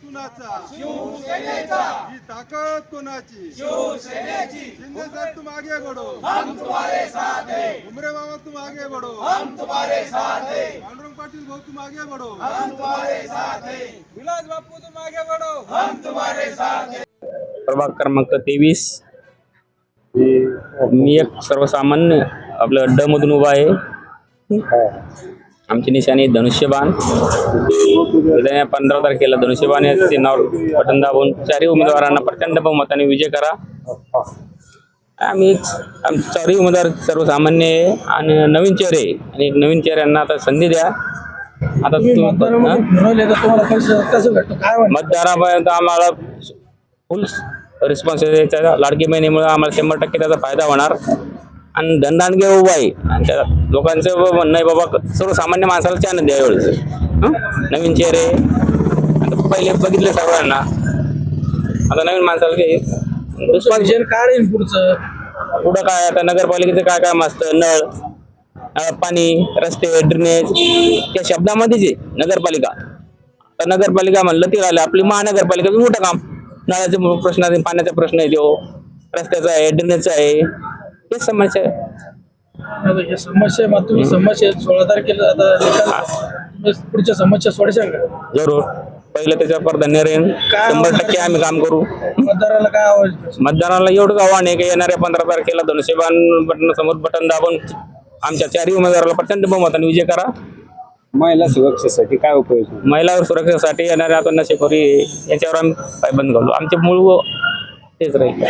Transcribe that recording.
कुणाचा? शिवसेनेचा. ही ताकद कुणाची? शिवसेनेची. शिंदे सर तुम आगे बढ़ो हम तुम्हारे साथ हैं. उमरे बाबा तुम आगे बढ़ो हम तुम्हारे साथ हैं. पांडुरंग पाटील भाऊ तुम आगे बढ़ो हम तुम्हारे साथ हैं. विलास बापू तुम आगे बढ़ो हम तुम्हारे साथ हैं. प्रभाग क्रमांक तेवीस. मी एक सर्वसामान्य आपलं ड मधून उभा आहे. आमची निशाणी धनुष्यबाण. पंधरा तारखेला धनुष्यबाण या चिन्हावर बटन दाबून चारही उमेदवारांना प्रचंड बहुमताने विजय करा. आम्ही चारही उमेदवार सर्वसामान्य आहे आणि नवीन चेहरे. आणि नवीन चेहऱ्यांना आता संधी द्या. आता मतदारापर्यंत आम्हाला फुल रिस्पॉन्स लाडकी बहिणीमुळे आम्हाला शंभर टक्के त्याचा फायदा होणार. आणि धनदानगे उभा आहे. आणि त्या लोकांचं म्हणणं आहे बाबा सर्वसामान्य माणसाला चानच द्या हं? नवीन चेहरे. आता पहिले बघितले सर्वांना. आता नवीन माणसाला काही विजन काय राहील पुढचं? पुढं काय? आता नगरपालिकेचं काय काम असतं? नळ पाणी रस्ते ड्रेनेज त्या शब्दामध्येच आहे नगरपालिका. तर नगरपालिका म्हणलं ती राहिलं आपली महानगरपालिका मोठं काम. नळाचे प्रश्न आहे पाण्याचा प्रश्न आहे तो. रस्त्याचा आहे ड्रेनेजचा आहे. हेच समस्या आहे. आता हे समस्या मग तुम्ही समस्या सोळा तारखेला आता निकाल पुढच्या समस्या सोडशाल का? जरूर. पहिलं त्याच्यावर प्राधान्य राहील शंभर टक्के आम्ही काम करू. मतदाराला काय आवाज मतदाराला एवढंच आव्हान आहे की येणाऱ्या पंधरा तारखेला धनुष्यबाण बटन समोर बटन दाबून आमच्या चारही उमेदवाराला प्रचंड बहुमताने विजय करा. महिला सुरक्षेसाठी काय उपाय महिला सुरक्षेसाठी येणाऱ्या आता नशेखोरी याच्यावर आम्ही पायबंद घालू. आमचे मूळ व तेच राहील.